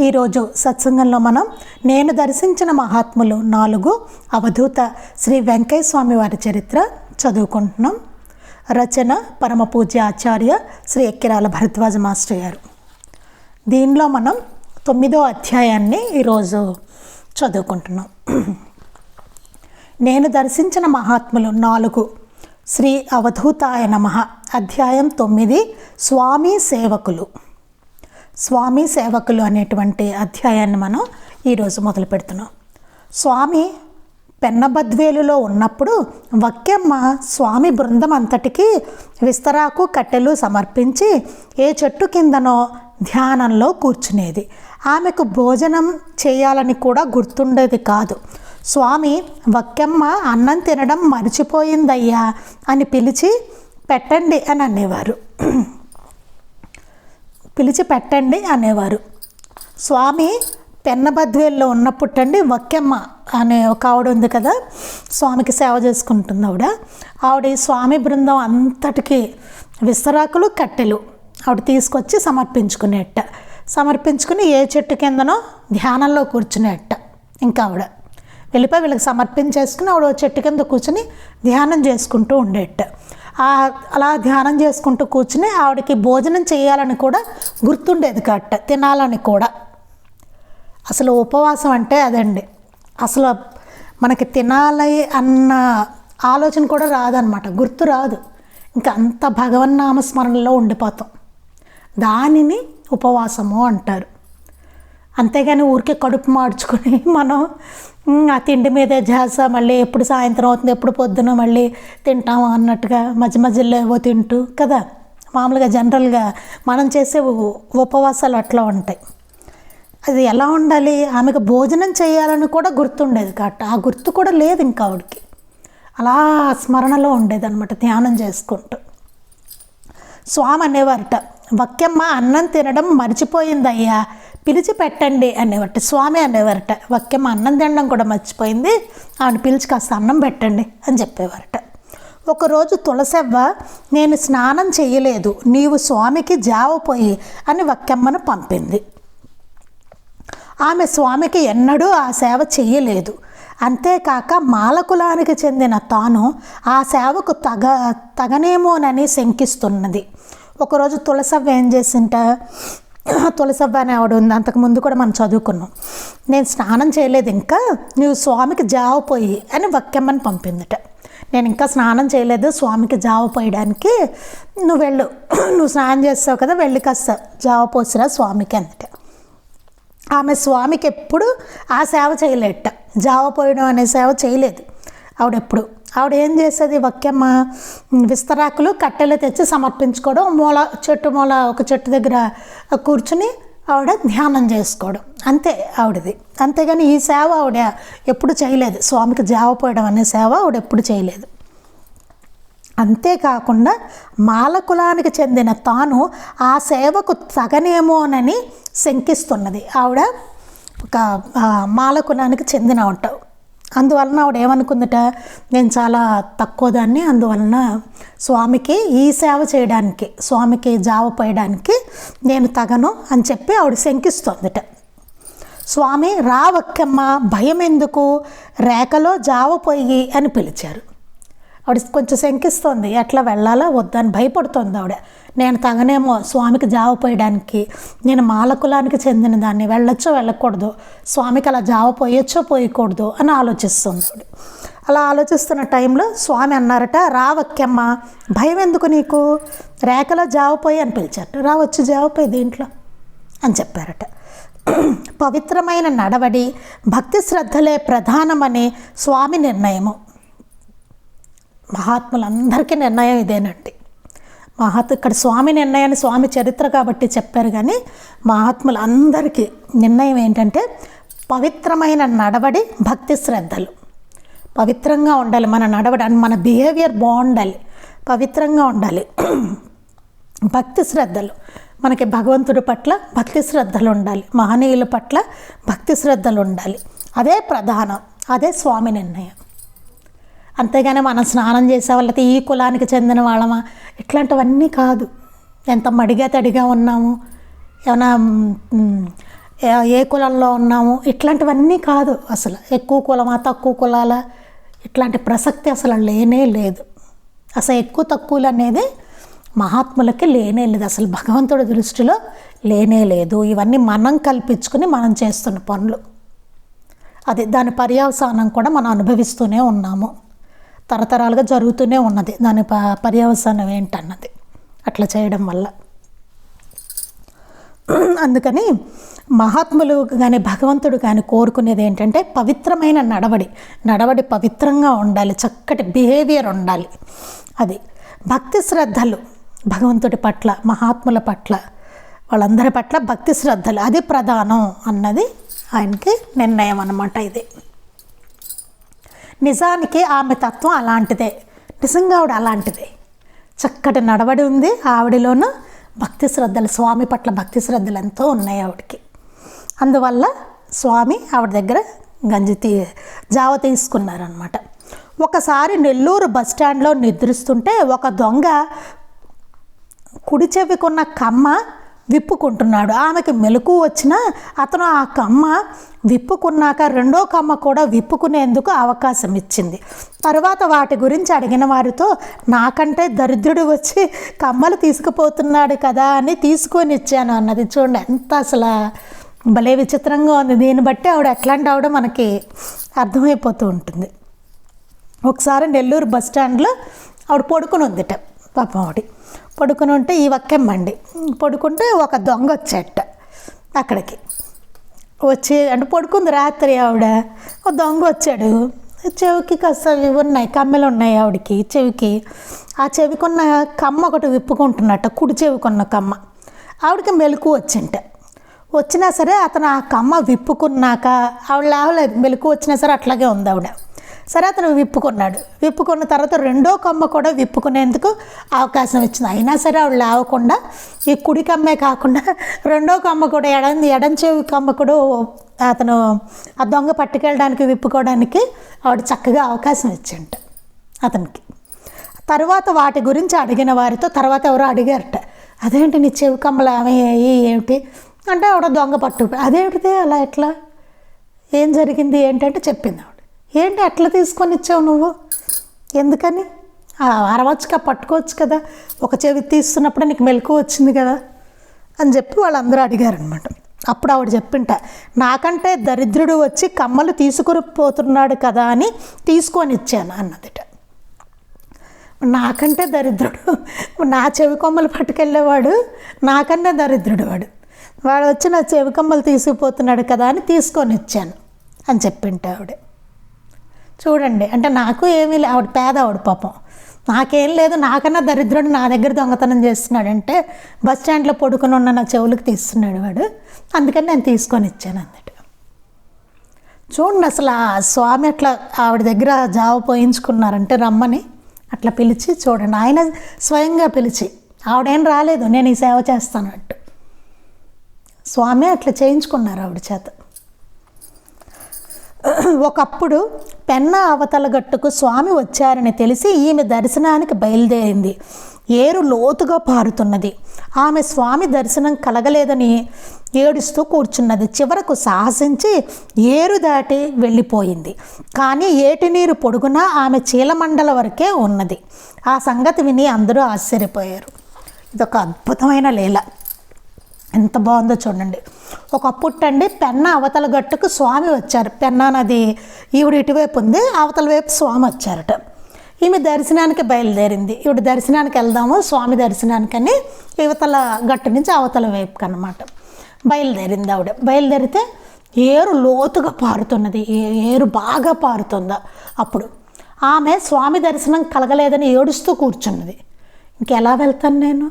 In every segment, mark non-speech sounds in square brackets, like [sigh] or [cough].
ఈరోజు సత్సంగంలో మనం నేను దర్శించిన మహాత్ములు నాలుగు అవధూత శ్రీ వెంకయ్య స్వామి వారి చరిత్ర చదువుకుంటున్నాం. రచన పరమ పూజ్య ఆచార్య శ్రీ ఎక్కిరాల భరద్వాజ మాస్టర్ గారు. దీనిలో మనం తొమ్మిదో అధ్యాయాన్ని ఈరోజు చదువుకుంటున్నాం. నేను దర్శించిన మహాత్ములు నాలుగు శ్రీ అవధూతాయ నమ. అధ్యాయం తొమ్మిది స్వామి సేవకులు. స్వామి సేవకులు అనేటువంటి అధ్యాయాన్ని మనం ఈరోజు మొదలు పెడుతున్నాం. స్వామి పెన్నబద్వేలులో ఉన్నప్పుడు వక్యమ్మ స్వామి బృందం అంతటికి విస్తరాకు కట్టెలు సమర్పించి ఏ చెట్టు కిందనో ధ్యానంలో కూర్చునేది. ఆమెకు భోజనం చేయాలని కూడా గుర్తుండేది కాదు. స్వామి వక్యమ్మ అన్నం తినడం మర్చిపోయిందయ్యా అని పిలిచి పెట్టండి అని అనేవారు. పిలిచి పెట్టండి అనేవారు. స్వామి పెన్నబద్వేల్లో ఉన్నప్పుట్టండి వక్కెమ్మ అనే ఒక ఆవిడ ఉంది కదా స్వామికి సేవ చేసుకుంటుంది ఆవిడ ఆవిడ ఈ స్వామి బృందం అంతటికి విస్తరాకులు కట్టెలు ఆవిడ తీసుకొచ్చి సమర్పించుకునేట. సమర్పించుకుని ఏ చెట్టు కిందనో ధ్యానంలో కూర్చునేట ఇంకా ఆవిడ వెళ్ళిపోయి వీళ్ళకి సమర్పించేసుకుని ఆవిడ ఓ చెట్టు కింద కూర్చుని ధ్యానం చేసుకుంటూ ఉండేట. అలా ధ్యానం చేసుకుంటూ కూర్చుని ఆవిడకి భోజనం చేయాలని కూడా గుర్తుండేది కట్ట తినాలని కూడా. అసలు ఉపవాసం అంటే అదండి. అసలు మనకి తినాలి అన్న ఆలోచన కూడా రాదనమాట గుర్తు రాదు. ఇంకా అంత భగవన్నామస్మరణలో ఉండిపోతాం. దానిని ఉపవాసము అంటారు. అంతేగాని ఊరికే కడుపు మార్చుకొని మనం ఆ తిండి మీదే ధ్యాస మళ్ళీ ఎప్పుడు సాయంత్రం అవుతుంది ఎప్పుడు పొద్దున మళ్ళీ తింటాము అన్నట్టుగా మధ్య మధ్యలో ఏవో తింటూ కదా? మామూలుగా జనరల్గా మనం చేసే ఉపవాసాలు అట్లా ఉంటాయి. అది ఎలా ఉండాలి? ఆమెకు భోజనం చేయాలని కూడా గుర్తుండేది కాబట్టి ఆ గుర్తు కూడా లేదు ఇంకా ఆవిడకి. అలా స్మరణలో ఉండేదనమాట ధ్యానం చేసుకుంటూ. స్వామి అనేవారట వక్యమ్మ అన్నం తినడం మర్చిపోయిందయ్యా. పిలిచి పెట్టండి అనేవారట. స్వామి అనేవారట. వక్యమ్మ అన్నం తినడం కూడా మర్చిపోయింది. ఆవిడ పిలిచి కాస్త అన్నం పెట్టండి అని చెప్పేవారట. ఒకరోజు తులసవ్వ నేను స్నానం చేయలేదు. నీవు స్వామికి జావ పోయి అని వక్యమ్మను పంపింది. ఆమె స్వామికి ఎన్నడూ ఆ సేవ చేయలేదు. అంతేకాక మాలకులానికి చెందిన తాను ఆ సేవకు తగ తగనేమోనని శంకిస్తున్నది. ఒకరోజు తులసవ్వ ఏం చేసింట? [clears throat] తులసవ్వ అనే ఆవిడ ఉంది. అంతకుముందు కూడా మనం చదువుకున్నాం. నేను స్నానం చేయలేదు ఇంకా. నువ్వు స్వామికి జావ పోయి అని వక్కెమ్మని పంపిందట. నేను ఇంకా స్నానం చేయలేదు. స్వామికి జావ పోయడానికి నువ్వు వెళ్ళు. [clears throat] నువ్వు స్నానం చేస్తావు కదా వెళ్ళి కాస్త జావ పోసిరా స్వామికి అందట ఆమె స్వామికి ఎప్పుడు ఆ సేవ చేయలేట జావ పోయడం అనే సేవ చేయలేదు. ఆవిడెప్పుడు ఆవిడ ఏం చేసేది? వక్యమ్మ విస్తరాకులు కట్టెలు తెచ్చి సమర్పించుకోవడం మూల చెట్టు మూల ఒక చెట్టు దగ్గర కూర్చుని ఆవిడ ధ్యానం చేసుకోవడం. అంతే ఆవిడది. అంతేగాని ఈ సేవ ఆవిడ ఎప్పుడు చేయలేదు. స్వామికి జావ పోయడం అనే సేవ ఆవిడ ఎప్పుడు చేయలేదు. అంతేకాకుండా మాలకులానికి చెందిన తాను ఆ సేవకు తగనేమోనని శంకిస్తున్నది. ఆవిడ ఒక మాలకులానికి చెందిన ఉంటావు అందువలన ఆవిడ ఏమనుకుందట? నేను చాలా తక్కువ దాన్ని అందువలన స్వామికి ఈ సేవ చేయడానికి స్వామికి జావ పోయడానికి నేను తగను అని చెప్పి ఆవిడ శంకిస్తోందట. స్వామి రావక్కమ్మ భయం ఎందుకు రేఖలో జావ పొయ్యి అని పిలిచారు. ఆవిడ కొంచెం శంకిస్తుంది. ఎట్లా వెళ్ళాలా? వద్దని భయపడుతోంది ఆవిడ. నేను తగనేమో స్వామికి జావ పోయడానికి నేను మాలకులానికి చెందిన దాన్ని వెళ్ళొచ్చో వెళ్ళకూడదు స్వామికి అలా జావ పోయొచ్చో పోయకూడదు అని ఆలోచిస్తుంది ఆవిడ. అలా ఆలోచిస్తున్న టైంలో స్వామి అన్నారట రావక్కమ్మ భయం ఎందుకు నీకు? రేఖలో జావపోయి అని పిలిచారట. రావచ్చు జావపోయి దీంట్లో? అని చెప్పారట. [clears throat] పవిత్రమైన నడవడి భక్తి శ్రద్ధలే ప్రధానమని స్వామి నిర్ణయము. మహాత్ములందరికీ నిర్ణయం ఇదేనండి. మహాత్ ఇక్కడ స్వామి నిర్ణయాన్ని స్వామి చరిత్ర కాబట్టి చెప్పారు కానీ మహాత్ములు అందరికీ నిర్ణయం ఏంటంటే పవిత్రమైన నడవడి భక్తి శ్రద్ధలు. పవిత్రంగా ఉండాలి మన నడవడి అండ్ మన బిహేవియర్ బాగుండాలి పవిత్రంగా ఉండాలి. భక్తి శ్రద్ధలు. మనకి భగవంతుడి పట్ల భక్తి శ్రద్ధలు ఉండాలి మహనీయుల పట్ల భక్తి శ్రద్ధలు ఉండాలి. అదే ప్రధానం అదే స్వామి నిర్ణయం. అంతేగాని మనం స్నానం చేసే వాళ్ళకి ఈ కులానికి చెందిన వాళ్ళమా? ఇట్లాంటివన్నీ కాదు. ఎంత మడిగా తడిగా ఉన్నాము ఏమైనా ఏ- ఏ కులంలో ఉన్నాము ఇట్లాంటివన్నీ కాదు అసలు. ఎక్కువ కులమా తక్కువ కులాల ఇట్లాంటి ప్రసక్తి అసలు లేనే లేదు. అసలు ఎక్కువ తక్కువలు అనేది మహాత్ములకి లేనే లేదు. అసలు భగవంతుడి దృష్టిలో లేనే లేదు. ఇవన్నీ మనం కల్పించుకుని మనం చేస్తున్న పనులు. అది దాని పర్యవసానం కూడా మనం అనుభవిస్తూనే ఉన్నాము. తరతరాలుగా జరుగుతూనే ఉన్నది. దాని ప పర్యవసానం ఏంటన్నది. అట్లా చేయడం వల్ల. అందుకని మహాత్ములు కానీ భగవంతుడు కానీ కోరుకునేది ఏంటంటే పవిత్రమైన నడవడి. నడవడి పవిత్రంగా ఉండాలి. చక్కటి బిహేవియర్ ఉండాలి. అది భక్తి శ్రద్ధలు భగవంతుడి పట్ల మహాత్ముల పట్ల వాళ్ళందరి పట్ల భక్తి శ్రద్ధలు. అది ప్రధానం అన్నది ఆయనకి నిర్ణయం అన్నమాట ఇది. నిజానికి ఆమె తత్వం అలాంటిదే. నిజంగా ఆవిడ అలాంటిదే. చక్కటి నడవడి ఉంది ఆవిడలోనూ. భక్తి శ్రద్ధలు స్వామి పట్ల భక్తి శ్రద్ధలు ఎంతో ఉన్నాయి ఆవిడకి. అందువల్ల స్వామి ఆవిడ దగ్గర గంజి తీ జావ తీసుకున్నారనమాట ఒకసారి నెల్లూరు బస్ స్టాండ్లో నిద్రిస్తుంటే ఒక దొంగ కుడి చెవికున్న కమ్మ విప్పుకుంటున్నాడు. ఆమెకి మెలకు వచ్చినా అతను ఆ కమ్మ విప్పుకున్నాక రెండో కమ్మ కూడా విప్పుకునేందుకు అవకాశం ఇచ్చింది. తర్వాత వాటి గురించి అడిగిన వారితో నాకంటే దరిద్రుడు వచ్చి కమ్మలు తీసుకుపోతున్నాడు కదా అని తీసుకొని ఇచ్చాను అన్నది. చూడండి ఎంత అసలు భలే విచిత్రంగా ఉంది. దీన్ని బట్టి ఆవిడ ఎట్లాంటి ఆవిడ మనకి అర్థమైపోతూ ఉంటుంది. ఒకసారి నెల్లూరు బస్ స్టాండ్లో ఆవిడ పడుకుని ఉందిట పాపం ఆవిడ. పడుకుని ఉంటే ఈ వక్కెమ్మండి. పడుకుంటే ఒక దొంగ వచ్చేట అక్కడికి. వచ్చి అంటే పడుకుంది రాత్రి ఆవిడ. ఒక దొంగ వచ్చాడు. చెవికి కాస్త ఇవి ఉన్నాయి కమ్మెలు ఉన్నాయి ఆవిడకి చెవికి. ఆ చెవికున్న కమ్మ ఒకటి విప్పుకుంటున్నట్ట కుడి చెవికున్న కమ్మ. ఆవిడకి మెలకు వచ్చింట. వచ్చినా సరే అతను ఆ కమ్మ విప్పుకున్నాక ఆవిడ లేవలేదు. మెలకు వచ్చినా సరే అట్లాగే ఉంది ఆవిడ. సరే అతను విప్పుకున్నాడు. విప్పుకున్న తర్వాత రెండో కమ్మ కూడా విప్పుకునేందుకు అవకాశం ఇచ్చింది. అయినా సరే ఆవిడ లేవకుండా ఈ కుడి కమ్మే కాకుండా రెండో కమ్మ కూడా ఎడం ఎడం చెవి కమ్మ కూడా అతను ఆ దొంగ పట్టుకెళ్ళడానికి విప్పుకోవడానికి ఆవిడ చక్కగా అవకాశం ఇచ్చింట అతనికి. తర్వాత వాటి గురించి అడిగిన వారితో తర్వాత ఎవరో అడిగారట. అదేంటి నీ చెవి కమ్మలు అవి ఏమిటి? అంటే ఆవిడ దొంగ పట్టు. అదేమిటిదే? అలా ఎట్లా? ఏం జరిగింది? ఏంటంటే చెప్పింది ఆవిడ. ఏంటి అట్లా తీసుకొని ఇచ్చావు నువ్వు? ఎందుకని? ఆ, అరవచ్చుగా పట్టుకోవచ్చు కదా. ఒక చెవి తీస్తున్నప్పుడే నీకు మెలకు వచ్చింది కదా అని చెప్పి వాళ్ళందరూ అడిగారనమాట అప్పుడు ఆవిడ చెప్పింట నాకంటే దరిద్రుడు వచ్చి కమ్మలు తీసుకురిపోతున్నాడు కదా అని తీసుకొని ఇచ్చాను అన్నదిట. నాకంటే దరిద్రుడు నా చెవి కొమ్మలు పట్టుకెళ్ళేవాడు నాకన్నా దరిద్రుడు వాడు. వాడు వచ్చి నా చెవి కొమ్మలు తీసుకుపోతున్నాడు కదా అని తీసుకొని ఇచ్చాను అని చెప్పింట ఆవిడ. చూడండి. అంటే నాకు ఏమీ లే ఆవిడ పేద ఆవిడ పాపం. నాకేం లేదు నాకన్నా దరిద్రుడు నా దగ్గర దొంగతనం చేస్తున్నాడంటే బస్ స్టాండ్లో పడుకుని ఉన్న నా చెవులకు తీస్తున్నాడు వాడు. అందుకని నేను తీసుకొని ఇచ్చాను అన్నట్టు. చూడండి అసలు ఆ స్వామి అట్లా ఆవిడ దగ్గర జావ పోయించుకున్నారంటే రమ్మని అట్లా పిలిచి చూడండి. ఆయన స్వయంగా పిలిచి ఆవిడేం రాలేదు నేను ఈ సేవ చేస్తానంటూ స్వామి అట్లా చేయించుకున్నారు ఆవిడ చేత. [clears throat] ఒకప్పుడు పెన్న అవతల గట్టుకు స్వామి వచ్చారని తెలిసి ఈమె దర్శనానికి బయలుదేరింది. ఏరు లోతుగా పారుతున్నది. ఆమె స్వామి దర్శనం కలగలేదని ఏడుస్తూ కూర్చున్నది. చివరకు సాహసించి ఏరు దాటి వెళ్ళిపోయింది. కానీ ఏటి నీరు పొడుగునా ఆమె చీలమండల వరకే ఉన్నది. ఆ సంగతి విని అందరూ ఆశ్చర్యపోయారు. ఇదొక అద్భుతమైన లీల. ఎంత బాగుందో చూడండి. ఒకప్పుట్టండి పెన్న అవతల గట్టుకు స్వామి వచ్చారు. పెన్న నది ఈవిడ ఇటువైపు ఉంది అవతల వైపు స్వామి వచ్చారట. ఈమె దర్శనానికి బయలుదేరింది. ఈవిడ దర్శనానికి వెళ్దాము స్వామి దర్శనానికని యువతల గట్టు నుంచి అవతల వైపుకి అనమాట బయలుదేరింది ఆవిడ. బయలుదేరితే ఏరు లోతుగా పారుతున్నది. ఏ- ఏరు బాగా పారుతుందా అప్పుడు. ఆమె స్వామి దర్శనం కలగలేదని ఏడుస్తూ కూర్చున్నది. ఇంకెలా వెళ్తాను నేను?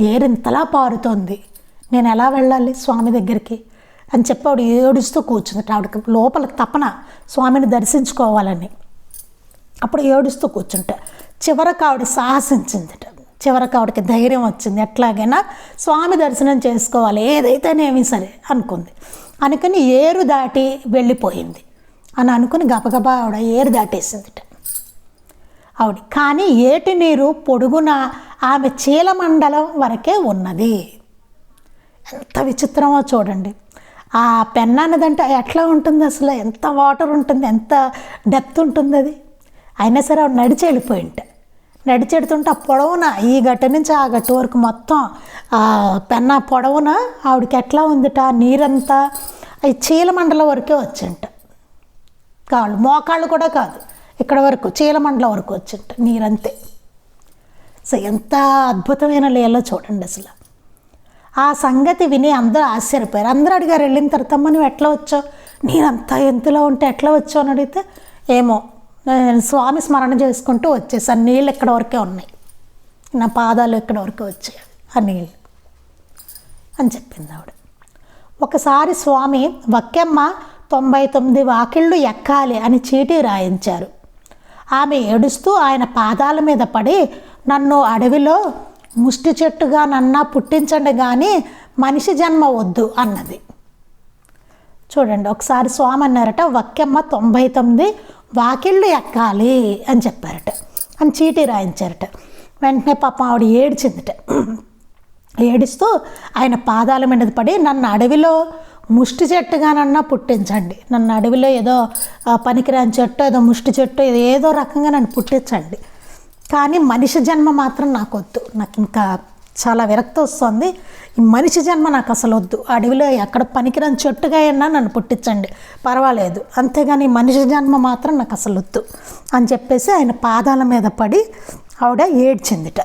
ఏరు ఇంతలా పారుతోంది. నేను ఎలా వెళ్ళాలి స్వామి దగ్గరికి? అని చెప్పి ఆవిడ ఏడుస్తూ కూర్చుంది. ఆవిడకి లోపల తపన స్వామిని దర్శించుకోవాలని. అప్పుడు ఏడుస్తూ కూర్చుంటా చివరకు ఆవిడ సాహసించిందట. చివరకు ఆవిడకి ధైర్యం వచ్చింది. ఎట్లాగైనా స్వామి దర్శనం చేసుకోవాలి. ఏదైతేనేమి సరే అనుకుంది. అనుకుని ఏరు దాటి వెళ్ళిపోయింది. అని అనుకుని గబగబా ఆవిడ ఏరు దాటేసిందిట. ఆవిడ కానీ ఏటి నీరు పొడుగున ఆమె చీలమండలం వరకే ఉన్నది. ఎంత విచిత్రమో చూడండి. ఆ పెన్ అన్నదంటే ఎట్లా ఉంటుంది అసలు? ఎంత వాటర్ ఉంటుంది? ఎంత డెప్త్ ఉంటుంది అది? అయినా సరే ఆవిడ నడిచి వెళ్ళిపోయింటే. నడిచి ఆ పొడవున ఈ గట్ట నుంచి ఆ గట్టు వరకు మొత్తం ఆ పెన్న పొడవున ఆవిడకి ఎట్లా ఉందిట? నీరంతా ఈ చీలమండలం వరకే వచ్చింట. కాళ్ళు మోకాళ్ళు కూడా కాదు. ఇక్కడ వరకు చీలమండలం వరకు వచ్చింట నీరంతే. సో ఎంత అద్భుతమైన లీల చూడండి అసలు. ఆ సంగతి విని అందరూ ఆశ్చర్యపోయారు. అందరూ అడిగారు వెళ్ళిన తర్వాత నువ్వు ఎట్లా వచ్చావు? నేనంతా ఎంతలో ఉంటే ఎట్లా వచ్చావు? అని అడిగితే ఏమో నేను స్వామి స్మరణ చేసుకుంటూ వచ్చేసాను. నీళ్ళు ఇక్కడ వరకే ఉన్నాయి? నా పాదాలు ఇక్కడ వరకే వచ్చాయి? ఆ నీళ్ళు. అని చెప్పింది ఆవిడ. ఒకసారి స్వామి వక్కెమ్మ తొంభై తొమ్మిది వాకిళ్ళు ఎక్కాలి అని చీటీ రాయించారు. ఆమె ఏడుస్తూ ఆయన పాదాల మీద పడి నన్ను అడవిలో ముష్టి చెట్టుగానన్నా పుట్టించండి కానీ మనిషి జన్మ వద్దు అన్నది. చూడండి ఒకసారి స్వామి అన్నారట వక్కెమ్మ తొంభై తొమ్మిది వాకిళ్ళు ఎక్కాలి అని చెప్పారట. అని చీటీ రాయించారట. వెంటనే పాపం ఆవిడ ఏడ్చిందిట. ఏడుస్తూ ఆయన పాదాల మీద పడి నన్ను అడవిలో ముష్టి చెట్టుగానన్నా పుట్టించండి. నన్ను అడవిలో ఏదో పనికిరాని చెట్టు ఏదో ముష్టి చెట్టు ఏదో ఏదో రకంగా నన్ను పుట్టించండి. కానీ మనిషి జన్మ మాత్రం నాకు వద్దు నాకు ఇంకా చాలా విరక్తి వస్తుంది. ఈ మనిషి జన్మ నాకు అసలు వద్దు. అడవిలో ఎక్కడ పనికిరాని చెట్టుగా అయినా నన్ను పుట్టించండి. పర్వాలేదు. అంతేగాని మనిషి జన్మ మాత్రం నాకు అసలు వద్దు అని చెప్పేసి ఆయన పాదాల మీద పడి ఆవిడ ఏడ్చిందిట.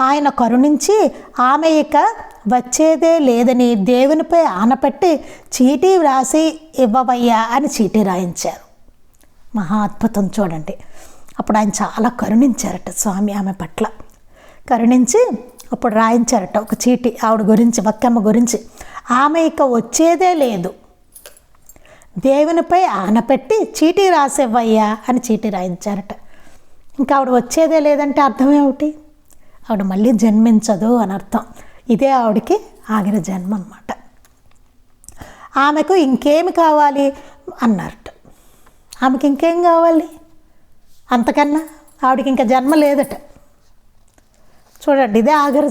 ఆయన కరుణించి ఆమె ఇక వచ్చేదే లేదని దేవునిపై ఆనపెట్టి చీటీ వ్రాసి ఇవ్వవయ్యా అని చీటీ రాయించారు. మహా అద్భుతం చూడండి. అప్పుడు ఆయన చాలా కరుణించారట స్వామి ఆమె పట్ల. కరుణించి అప్పుడు రాయించారట ఒక చీటీ ఆవిడ గురించి వక్కమ్మ గురించి. ఆమె ఇక వచ్చేదే లేదు. దేవునిపై ఆనపెట్టి చీటీ రాసేవయ్యా అని చీటీ రాయించారట. ఇంకా ఆవిడ వచ్చేదే లేదంటే అర్థం ఏమిటి? ఆవిడ మళ్ళీ జన్మించదు అని అర్థం. ఇదే ఆవిడకి ఆగిన జన్మ అన్నమాట ఆమెకు ఇంకేమి కావాలి? అన్నారట. ఆమెకి ఇంకేం కావాలి? అంతకన్నా ఆవిడకి ఇంకా జన్మ లేదట. చూడండి ఇదే ఆఖరి